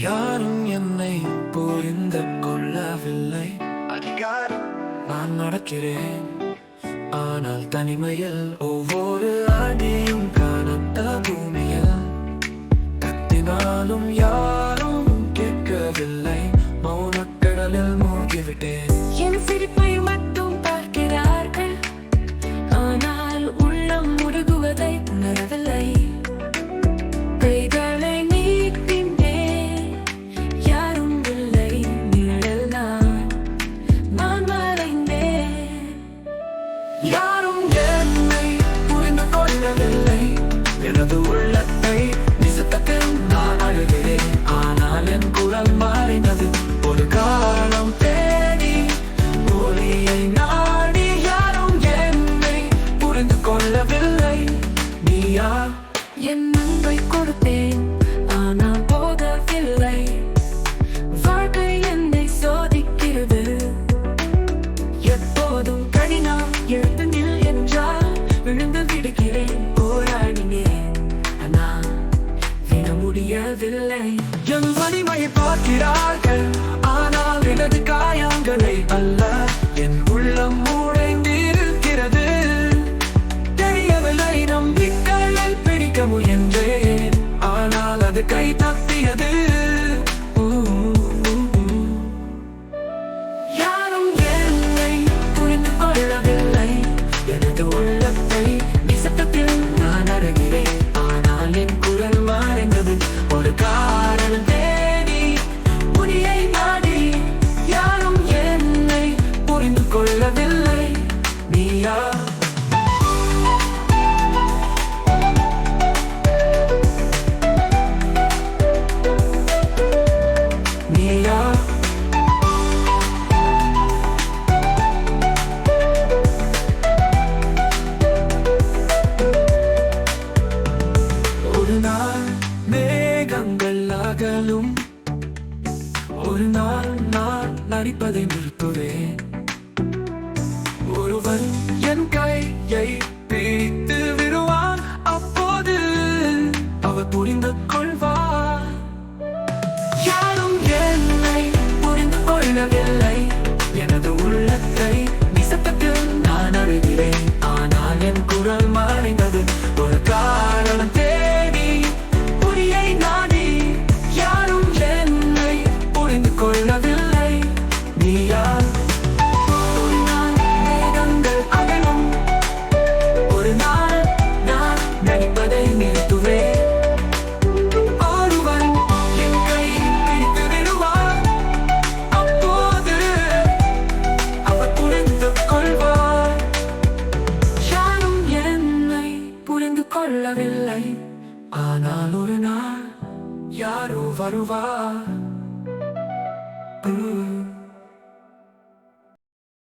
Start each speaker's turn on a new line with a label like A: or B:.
A: யாரும் என்னை புரிந்து கொள்ளவில்லை.
B: அதிகாரம்.
A: நான் நடக்கிறேன். ஆனால் தனிமையில் ஒவ்வொரு அடியும் கனத்த பூமியில் கத்தினாலும் யாரும் கேட்கவில்லை. மௌனக்கடலில் மூழ்கிவிட்டேன்.
C: என் சிரிப்பை
A: எனது உள்ளத்தை நிசத்தக்கு நான் அழுகிறேன். ஆனால் என் குரல் மாறினது. ஒரு காலம் தேடி ஒளியை நாடி யாரும் என்னை புரிந்து கொள்ளவில்லை. நீயா?
C: என் அன்பை கொடுத்தேன்.
A: கை தப்பியது ஒரு நாள் மேகங்கள் அகலும். ஒரு நாள் நான் நடிப்பதை நிறுத்துவேன். ஒருவர் என் நடிப்பதை நிறுத்துவேன் ஒருவன் என் கையை பிடித்து விடுவான் அப்போது அவர் புரிந்து கொள்வார் யாரும் என்னை புரிந்து கொள்ளவில்லை ஆனால் ஒரு நாள் யாரோ வருவார்